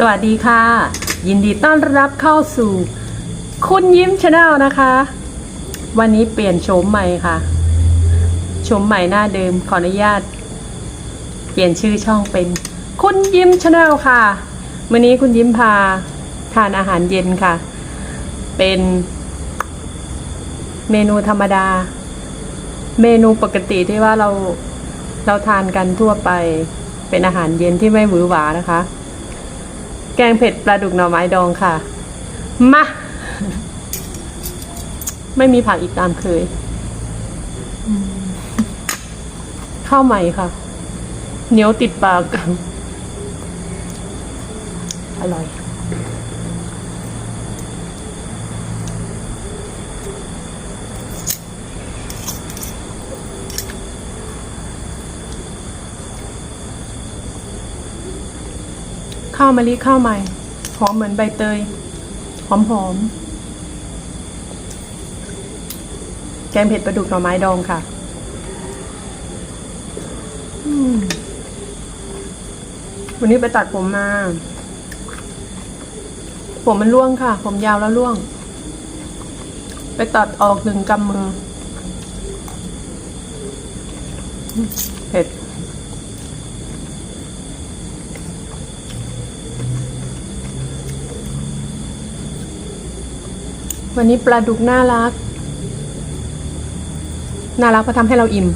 สวัสดีค่ะ ยินดีต้อนรับเข้าสู่ คุณยิ้มชาแนลนะคะ วันนี้เปลี่ยนโฉมใหม่ค่ะโฉมใหม่หน้าเดิมขออนุญาต เปลี่ยนชื่อช่องเป็น คุณยิ้มชาแนลค่ะ วันนี้คุณยิ้มพาทานอาหารเย็นค่ะ เป็นเมนูธรรมดา เมนูปกติที่ว่าเราเราทานกันทั่วไป เป็นอาหารเย็นที่ไม่หวือหวานะคะ แกงเผ็ดปลาดุกหน่อไม้ดองค่ะ มา ไม่มีผักอีกตามเคย ข้าวใหม่ค่ะ เหนียวติดปาก อร่อย ข้าวมะลิข้าวใหม่ หอมเหมือนใบเตย หอมหอม แกงเผ็ดปลาดุกหน่อไม้ดองค่ะวันนี้ไปตัดผมมา ผมมันร่วงค่ะ ผมยาวแล้วร่วง ไปตัดออกหนึ่งกำมือเผ็ด วันนี้ปลาดุกน่ารัก น่ารักเพราะทำให้เราอิ่ม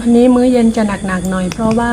วันนี้มื้อเย็นจะหนักๆหน่อย เพราะว่า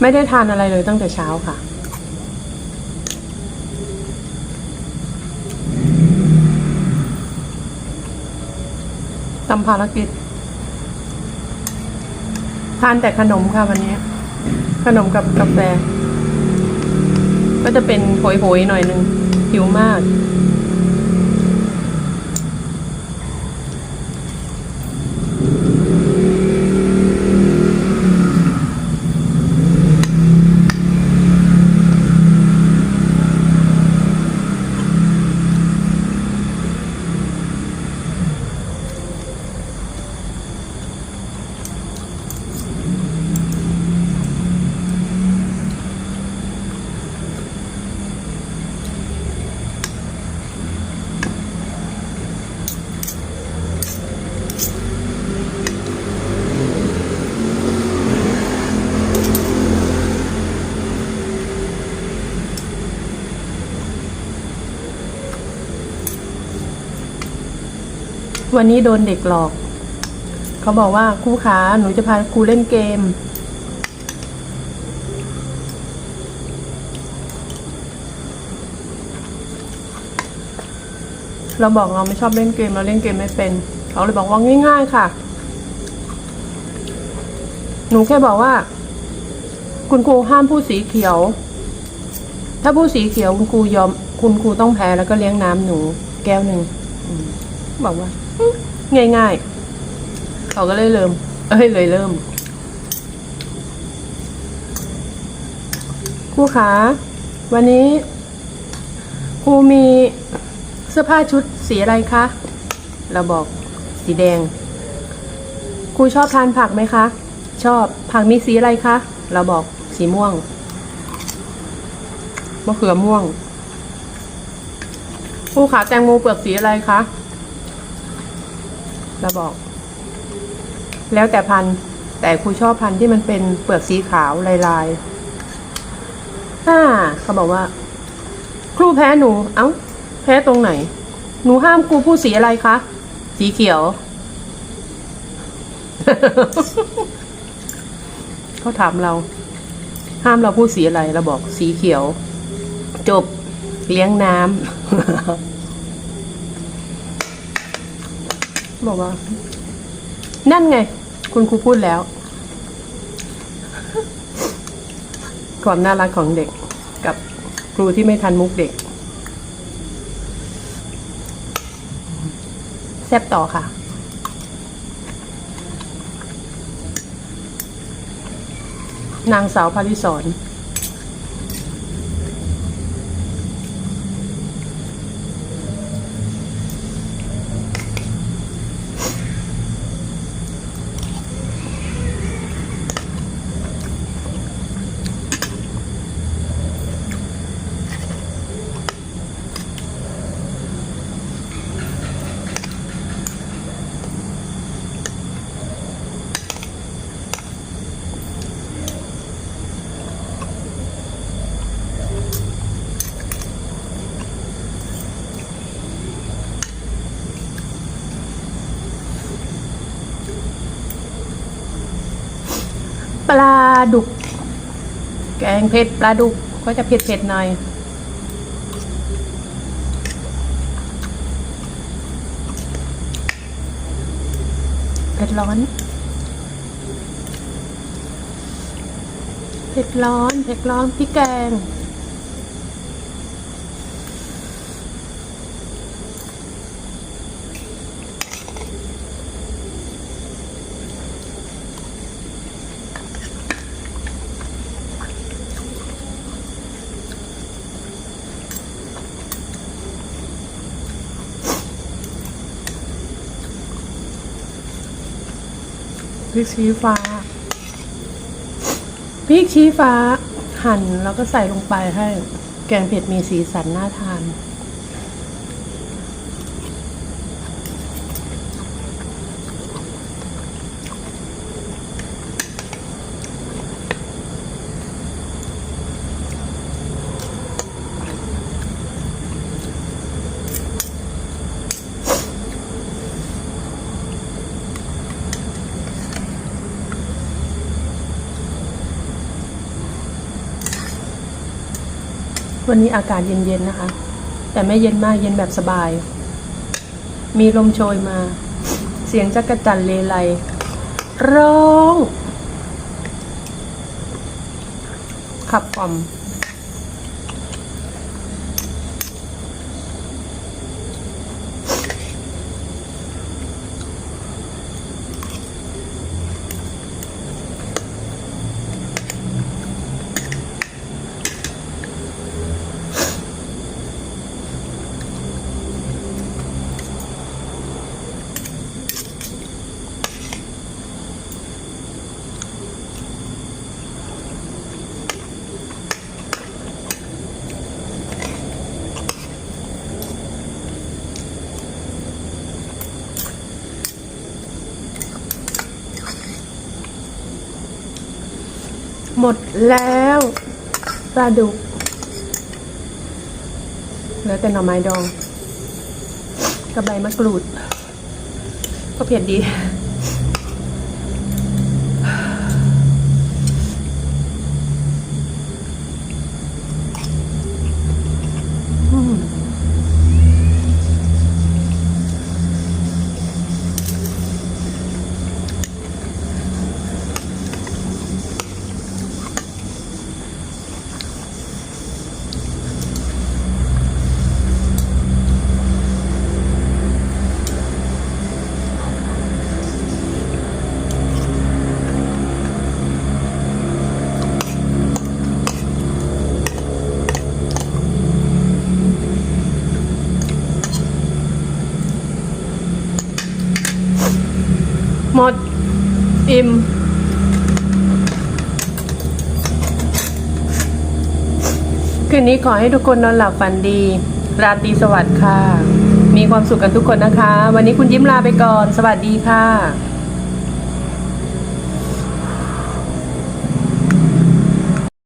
ไม่ได้ทานอะไรเลยตั้งแต่เช้าค่ะ ทำภารกิจ ทานแต่ขนมค่ะวันนี้ ขนมกับกาแฟ ก็จะเป็นโหยๆหน่อยนึงหิวมาก วันนี้โดนเด็กหลอก เขาบอกว่าครูขาหนูจะพาครูเล่นเกม เราบอกเราไม่ชอบเล่นเกม เราเล่นเกมไม่เป็น เขาเลยบอกว่าง่าย ๆ ค่ะ หนูแค่บอกว่า คุณครูห้ามพูดสีเขียว ถ้าพูดสีเขียวคุณครูยอม คุณครูต้องแพ้แล้วก็เลี้ยงน้ำหนูแก้วหนึ่งบอกว่า ง่ายๆ เขาก็เลยเริ่ม เอ้ยเลยเริ่มครูขาวันนี้ครูมีเสื้อผ้าชุดสีอะไรคะ เราบอกสีแดงครูชอบทานผักไหมคะ ชอบผักมีสีอะไรคะ เราบอกสีม่วงมะเขือม่วงครูขาแตงโมเปลือกสีอะไรคะ ราบอก แล้วแต่พันธุ์แต่ครูชอบพันธุ์ที่มันเป็นเปลือกสีขาวลายๆอ่าเขาบอกว่า ครูแพ้หนู เอ้า แพ้ตรงไหน หนูห้ามครูพูดสีอะไรคะ สีเขียว เขาถามเรา ห้ามเราพูดสีอะไรเราบอกสีเขียว จบเลี้ยงน้ำ บอกว่า นั่นไง คุณครูพูดแล้ว ความน่ารักของเด็ก กับครูที่ไม่ทันมุกเด็ก แซบต่อค่ะนางสาวพาริสอน ลาดุก แกงเผ็ดปลาดุกก็จะเผ็ดเผ็ดๆหน่อย เผ็ดร้อน เผ็ดร้อน เผ็ดร้อนพี่แกง พริกชี้ฟ้า พริกชี้ฟ้า หั่นแล้วก็ใส่ลงไปให้ แกงเผ็ดมีสีสันน่าทาน วันนี้อากาศเย็นๆนะคะ แต่ไม่เย็นมากเย็นแบบสบาย มีลมโชยมา เสียงจักระจันเลไลร้อง ขับกล่อม หมดแล้วปลาดุกเหลือแต่หน่อไม้ดองกับใบมะกรูด ก็เผ็ดดี ม คืนนี้ขอให้ทุกคนนอนหลับฝันดี ราตรีสวัสดิ์ค่ะ มีความสุขกันทุกคนนะคะ วันนี้คุณยิ้มลาไปก่อน สวัสดีค่ะ